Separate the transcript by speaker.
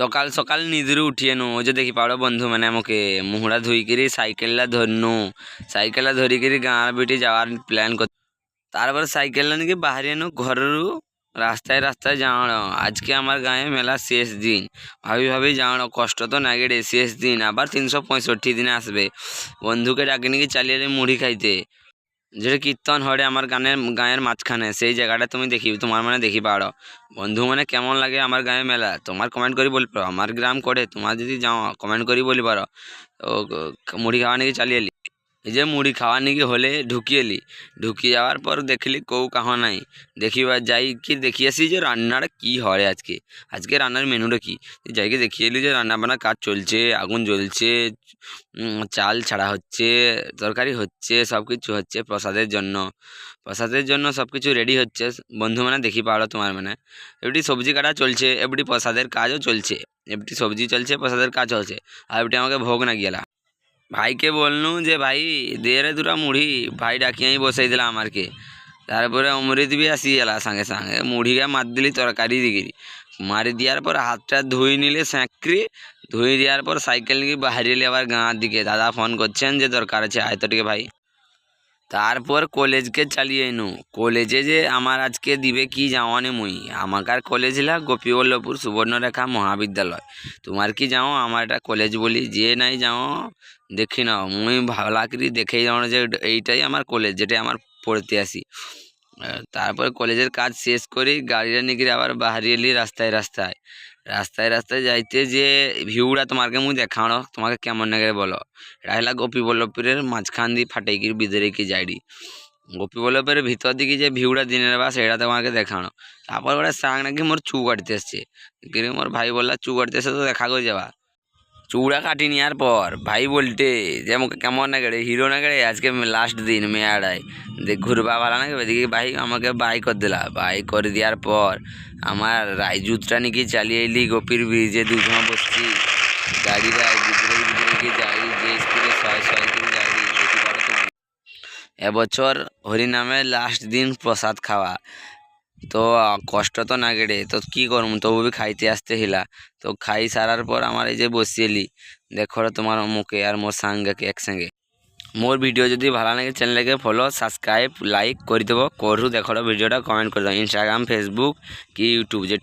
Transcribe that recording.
Speaker 1: সকাল সকাল নিধিরে উঠিয়েনু ওই যে দেখি পাওড় বন্ধু মানে আমাকে মুহুড়া ধুইকি সাইকেলটা ধরনু। সাইকেলটা ধরিকি গাঁর বিটি যাওয়ার প্ল্যান কর তারপর সাইকেলটা নাকি বাহারিয়েনু ঘররু। রাস্তায় রাস্তায় যাওয়ার আজকে আমার গাঁয়ে মেলা শেষ দিন। ভাবি ভাবি যাওয়ার কষ্ট তো নাগেড়ে শেষ দিন। আবার তিনশো পঁয়ষট্টি দিনে আসবে। বন্ধুকে ডাকে নাকি চালিয়ে মুড়ি খাইতে। যেটা কীর্তন হরে আমার গানের গায়ের মাঝখানে সেই জায়গাটা তুমি দেখি তোমার মানে দেখি পারো বন্ধু মানে কেমন লাগে আমার গায়ে মেলা তোমার কমেন্ট করি বলি পারো আমার গ্রাম করে তোমার যদি যাও কমেন্ট করি বলি পারো তো ক- মুড়ি খাওয়া নাকি চালিয়ে এলি এই যে মুড়ি খাওয়া নাকি হলে ঢুকিয়ে এলি ঢুকি যাওয়ার পর দেখলি কেউ কাহ নাই। দেখিবার যাই কি দেখি আসি যে রান্নাটা কি হয় আজকে। আজকে রান্নার মেনুটা কি? যাইকে দেখিয়ে এলি যে রান্না বান্নার কাজ চলছে, আগুন জ্বলছে চাল ছাড়া হচ্ছে, তরকারি হচ্ছে সব কিছু হচ্ছে প্রসাদের জন্য। প্রসাদের জন্য সব কিছু রেডি হচ্ছে। বন্ধু মানে দেখি পারো তোমার মানে। এবারটি সবজি কাটা চলছে এবারটি প্রসাদের কাজও চলছে এবারটি সবজি চলছে, প্রসাদের কাজ হচ্ছে আর এবারটি আমাকে ভোগ না গেলা ভাইকে বললু যে, ভাই দে রে দুটা মুড়ি, ভাই ডাকিয়াই বসাই দিলাম আমারকে। তারপরে অমৃত বি আসি গেলা সাঙ্গে সাঙ্গে মুড়িকে মার দিলি, তরকারি দিগিরি মারি দেওয়ার পর হাতটা ধুই নিলে স্যাঁকরি। ধুই দেওয়ার পর সাইকেল নিয়ে বাহারি এলি আবার গাঁর দিকে। দাদা ফোন করছেন যে, দরকার আছে, আয় টিকে ভাই। তারপর কলেজকে চালিয়ে নু কলেজে যে আমার আজকে দিবে কি যাওয়ানে মুই? আমাকার কলেজ হলা গোপীবল্লভপুর সুবর্ণরেখা মহাবিদ্যালয়। তোমার কি যাও আমার এটা কলেজ বলি, যে নাই যাও দেখি নাও। মুই ভালো করি দেখেই যাও যে এইটাই আমার কলেজ যেটা আমার পড়তে আসি। তারপর কলেজের কাজ শেষ করি, গাড়িটা নিয়ে আবার বাহারি এলি রাস্তায় রাস্তায়। রাস্তায় রাস্তায় যাইতে যে ভিউটা তোমাকে মুই দেখানো, তোমাকে কেমন লাগে বলো? এটা হলা গোপীবল্লভপুরের মাঝখান দিয়ে ফাটাইকির ভিতরে কি যাইডি। গোপীবল্লভের ভিতর দিকে যে ভিউটা দিনের বা সেটা তোমাকে দেখানো। তারপর ওরা সাং নাকি মোর চু কাটতে এসছে। কিন্তু মোর ভাই বললা চু কাটতে এসে তো দেখা করে যাবা? চুড়া কাটি নেওয়ার পর ভাই বলতে যে আমাকে কেমন না গেড়ে হিরো না গেড়ে আজকে লাস্ট দিন মেয়াড়ায়। দেখ ঘুরবা ভালো না এদিকে ভাই আমাকে বাই করে দিলা। বাই করে দেওয়ার পর আমার রাইজুতটা নাকি চালিয়ে এলি? গোপীর ব্রিজে দুজন বসছি। ভিতরে গিয়ে যাই, যে স্পিডে ছয় ছয় করে যাই, দেখি এবছর হরিনামের লাস্ট দিন প্রসাদ খাওয়া। তো, কষ্ট তো না গেড়ে তো কি করম? তবু বি খাইতে আসতে হিলা। তো খাই সারার পর আমার এই যে বসিয়েলি দেখো তোমার মুখে আর মোর সাঙ্গেকে একসঙ্গে। মোর ভিডিও যদি ভালো লাগে চ্যানেলকে ফলো সাবস্ক্রাইব লাইক করে দেবো করু দেখো ভিডিওটা কমেন্ট করে দেবো ইনস্টাগ্রাম ফেসবুক কি ইউটিউব যে